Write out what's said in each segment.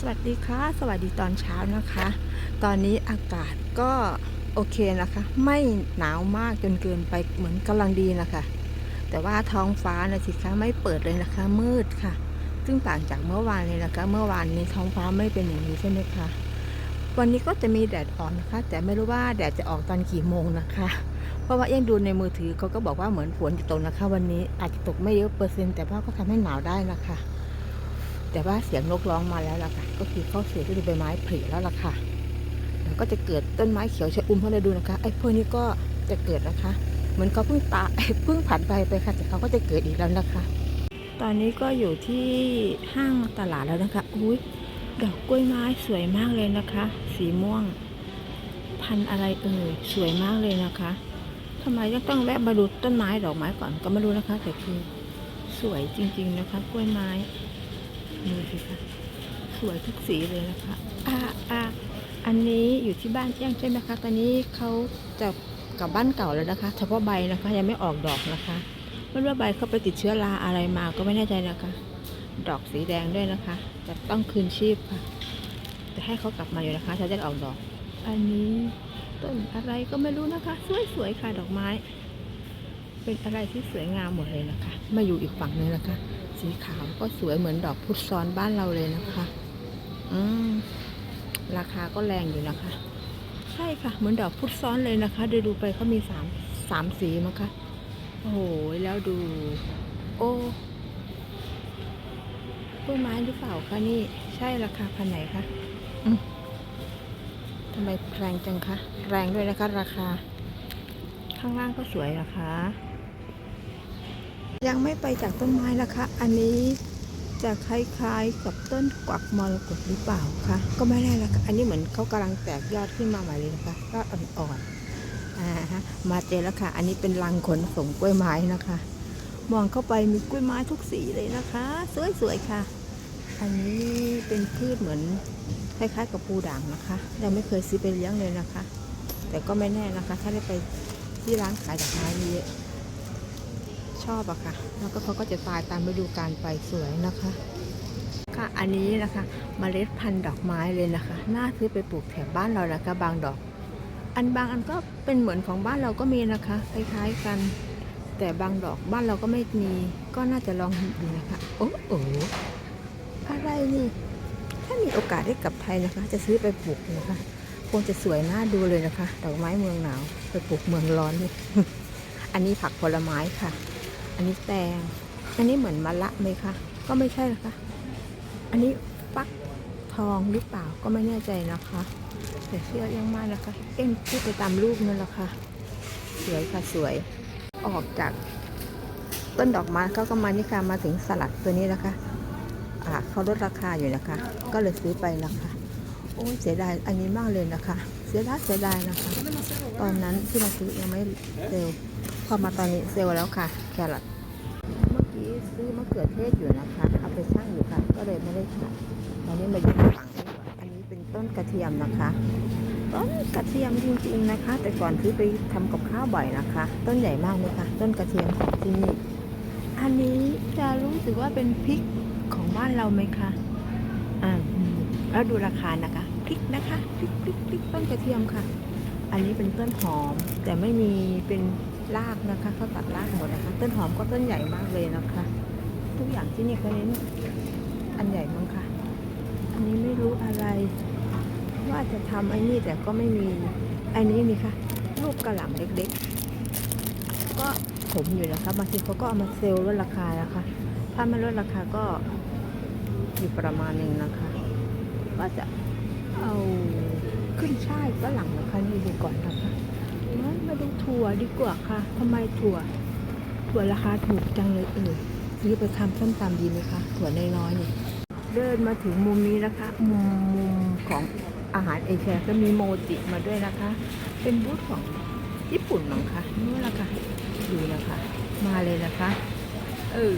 สวัสดีค่ะ สวัสดีตอนเช้านะคะ ตอนนี้อากาศก็โอเคนะคะ ไม่หนาวมากจนเกินไปเหมือนกำลังดีนะคะ แต่ว่าท้องฟ้านะสิคะไม่เปิดเลยนะคะ มืดค่ะ ซึ่งต่างจากเมื่อวานเลยนะคะ เมื่อวานนี้ท้องฟ้าไม่เป็นอย่างนี้ใช่ไหมคะวันนี้ก็จะมีแดดออกนะคะ แต่ไม่รู้ว่าแดดจะออกตอนกี่โมงนะคะ เพราะว่ายังดูในมือถือเขาก็บอกว่าเหมือนฝนจะตกนะคะ วันนี้อาจจะตกไม่เยอะเปอร์เซ็นต์แต่ว่าก็ทำให้หนาวได้นะคะ แต่ว่าเสียงนกร้องมาแล้วล่ะค่ะ ก็คือเข้าสู่ฤดูใบไม้ผลิแล้วล่ะค่ะ แล้วก็จะเกิดต้นไม้เขียวชอุ่มให้เราดูนะคะไอ้พวกนี้ก็จะเกิดนะคะ เหมือนเขาเพิ่งตาเพิ่งผ่านใบไปค่ะ แต่เขาก็จะเกิดอีกแล้วนะคะ ตอนนี้ก็อยู่ที่ห้างตลาดแล้วนะคะ อุ้ยดอกกล้วยไม้สวยมากเลยนะคะ สีม่วง พันอะไรเอ่ยสวยมากเลยนะคะทำไมยังต้องแวะมาดูต้นไม้ดอกไม้ก่อนก็ไม่รู้นะคะ แต่คือสวยจริง ๆ นะคะ กล้วยไม้ ดูสิคะสวยทุกสีเลยนะคะอ่าอ่าอันนี้อยู่ที่บ้านย่างใช่ไหมคะ ตอนนี้เขาจะกลับบ้านเก่าแล้วนะคะ เฉพาะใบนะคะยังไม่ออกดอกนะคะไม่รู้ว่าใบเขาไปติดเชื้อราอะไรมาก็ไม่แน่ใจนะคะ ดอกสีแดงด้วยนะคะจะต้องคืนชีพค่ะจะให้เขากลับมาอยู่นะคะจะได้ออกดอก อันนี้ต้นอะไรก็ไม่รู้นะคะ สวยๆค่ะดอกไม้ เป็นอะไรที่สวยงามหมดเลยนะคะ มาอยู่อีกฝั่งหนึงนะคะ สีขาวก็สวยเหมือนดอกพุทธซ้อนบ้านเราเลยนะคะ อืม ราคาก็แรงอยู่นะคะ ใช่ค่ะ เหมือนดอกพุทธซ้อนเลยนะคะเดี๋ยวดูไปเขามีสามสามสีมั้งคะ โอ้โห แล้วดู โอ้ต้นไม้หรือเปล่าคะนี่ ใช่ราคาพันไหนคะอืมทำไมแรงจังคะ แรงด้วยนะคะ ราคา ข้างล่างก็สวยนะคะ ยังไม่ไปจากต้นไม้นะคะ อันนี้จะคล้ายๆกับต้นกวักมรกตหรือเปล่าคะ ก็ไม่แน่ละค่ะอันนี้เหมือนเขากำลังแตกยอดขึ้นมาใหม่เลยนะคะยอดอ่อนๆอ่าฮะมาเจอแล้วค่ะ อันนี้เป็นรังขนส่งกล้วยไม้นะคะ มองเข้าไปมีกล้วยไม้ทุกสีเลยนะคะ สวยๆค่ะ อันนี้เป็นพืชเหมือนคล้ายๆกับปูด่างนะคะยังไม่เคยซื้อไปเลี้ยงเลยนะคะ แต่ก็ไม่แน่นะคะ ถ้าได้ไปที่ร้านขายดอกไม้เยอะ ชอบอะค่ะ แล้วก็เขาก็จะตายตามฤดูกาลไปสวยนะคะ ค่ะอันนี้นะคะมเมล็ดพันธุ์ดอกไม้เลยนะคะ น่าซื้อไปปลูกแถวบ้านเรานะคะบางดอก อันบางอันก็เป็นเหมือนของบ้านเราก็มีนะคะคล้ายๆกัน แต่บางดอกบ้านเราก็ไม่มี ก็น่าจะลองดูนะคะโอ้โหอะไรนี่ถ้ามีโอกาสได้กลับไทยนะคะ จะซื้อไปปลูกนะคะคงจะสวยน่าดูเลยนะคะดอกไม้เมืองหนาวไปปลูกเมืองร้อนเลยอันนี้ผักผลไม้ค่ะ อันนี้แตง อันนี้เหมือนมะละไหมคะ ก็ไม่ใช่นะคะ อันนี้ฟักทองหรือเปล่าก็ไม่แน่ใจนะคะ แต่เชื่อยังมากนะคะ เอ็มพูดไปตามรูปนั่นแหละค่ะ สวยค่ะสวย ออกจากต้นดอกไม้เขาก็มานี่ค่ะมาถึงสลัดตัวนี้นะคะอ่าเขาลดราคาอยู่นะคะ ก็เลยซื้อไปนะคะ โอ้ยเสียดายอันนี้มากเลยนะคะ เสียดายเสียดายนะคะ ตอนนั้นที่เราซื้อยังไม่เซลล พอมาตอนนี้เซลแล้วค่ะ แครอทเมื่อกี้ซื้อมะเขือเทศอยู่นะคะ เอาไปชั่งอยู่ค่ะ ก็เลยไม่ได้ขายตอนนี้มาอยู่ข้างหลังดีกว่าอันนี้เป็นต้นกระเทียมนะคะ ต้นกระเทียมจริงๆนะคะ แต่ก่อนซื้อไปทำกับข้าวบ่อยนะคะ ต้นใหญ่มากเลยค่ะ ต้นกระเทียมของที่นี่ อันนี้จะรู้สึกว่าเป็นพริกของบ้านเราไหมคะ อ่าแล้วดูราคานะคะ พริกนะคะ พริกพริกพริกต้นกระเทียมค่ะ อันนี้เป็นต้นหอมแต่ไม่มีเป็น รากนะคะเขาตัดรากหมดนะคะ ต้นหอมก็ต้นใหญ่มากเลยนะคะ ทุกอย่างที่นี่เขาเน้นอันใหญ่มั้งค่ะ อันนี้ไม่รู้อะไร ว่าจะทำไอ้นี่แต่ก็ไม่มี อันนี้นี่ค่ะลูกกระหล่ำเล็กๆ ก็ขมอยู่นะคะบางทีเขาก็เอามาเซลล์ลดราคานะคะ ถ้าไม่ลดราคาก็อยู่ประมาณหนึ่งนะคะว่าจะเอาขึ้นช่ายฝรั่งนะคะนี่ดูก่อนนะคะ มาดูถั่วดีกว่าค่ะทำไมถั่ว ถั่วราคาถูกจังเลยเออซื้อไปทำส้มตำดีไหมคะถั่วน้อยๆนี่เดินมาถึงมุมนี้นะคะมุมมุมของอาหารเอเชียก็มีโมจิมาด้วยนะคะ เป็นบูธของญี่ปุ่นมั้งคะนี่แหละค่ะดูนะคะ มาเลยนะคะเออ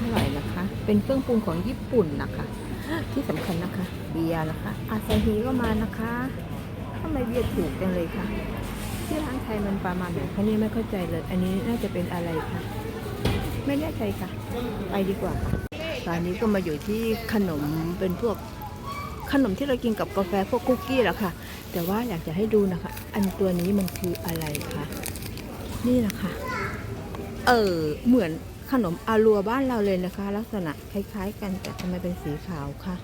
อร่อยนะคะ เป็นเครื่องปรุงของญี่ปุ่นนะคะ ที่สำคัญนะคะเบียร์นะคะ อาซาฮีก็มานะคะทำไมเบียร์ถูกจังเลยคะ ที่ร้านไทยมันประมาณไหนคะนี่ไม่เข้าใจเลย อันนี้น่าจะเป็นอะไรคะไม่แน่ใจค่ะ ไปดีกว่าค่ะตอนนี้ก็มาอยู่ที่ขนมเป็นพวกขนมที่เรากินกับกาแฟพวกคุกกี้แหละค่ะ แต่ว่าอยากจะให้ดูนะคะ อันตัวนี้มันคืออะไรคะนี่นะคะเออเหมือนขนมอาลัวบ้านเราเลยนะคะ ลักษณะคล้ายๆ กันแต่ทำไมเป็นสีขาวคะ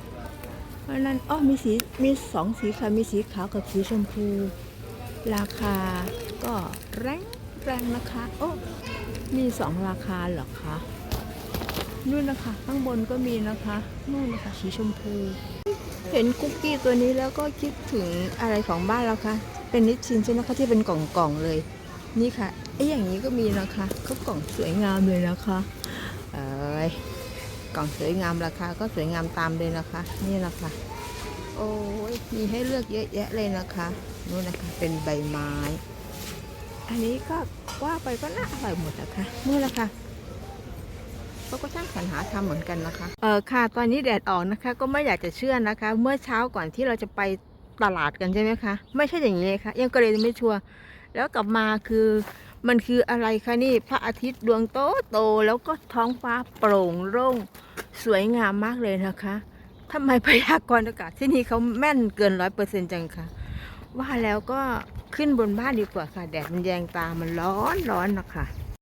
เพราะนั้นอ้อมีสีมีสองสีค่ะมีสีขาวกับสีชมพู ราคาก็แรงแรงนะคะ โอ้ มีสองราคาเหรอคะ นู่นนะคะ ข้างบนก็มีนะคะ นู่นนะคะสีชมพู เห็นคุกกี้ตัวนี้แล้วก็คิดถึงอะไรของบ้านเราคะ เป็นนิชชินใช่ไหมคะที่เป็นกล่องๆเลย นี่ค่ะไอ้อย่างนี้ก็มีนะคะเขากล่องสวยงามเลยนะคะ เอ้ยกล่องสวยงามราคาก็สวยงามตามเลยนะคะ นี่นะคะ โอ้ยมีให้เลือกเยอะแยะเลยนะคะนู่นนะคะ เป็นใบไม้ อันนี้ก็ว่าไปก็น่าอร่อยหมดนะคะนู่นนะคะเขาก็ช่างสรรหาทำเหมือนกันนะคะ เออค่ะ ตอนนี้แดดออกนะคะ ก็ไม่อยากจะเชื่อนะคะ เมื่อเช้าก่อนที่เราจะไปตลาดกันใช่ไหมคะ ไม่ใช่อย่างนี้ค่ะ ยังก็เลยไม่ชัวร์แล้วกลับมาคือมันคืออะไรคะนี่พระอาทิตย์ดวงโตโตแล้วก็ท้องฟ้าโปร่งโล่งสวยงามมากเลยนะคะ ทำไมพยากรณ์อากาศที่นี่เขาแม่นเกินร้อยเปอร์เซ็นต์จังคะว่าแล้วก็ขึ้นบนบ้านดีกว่าค่ะ แดดมันแยงตามันร้อนร้อนนะคะ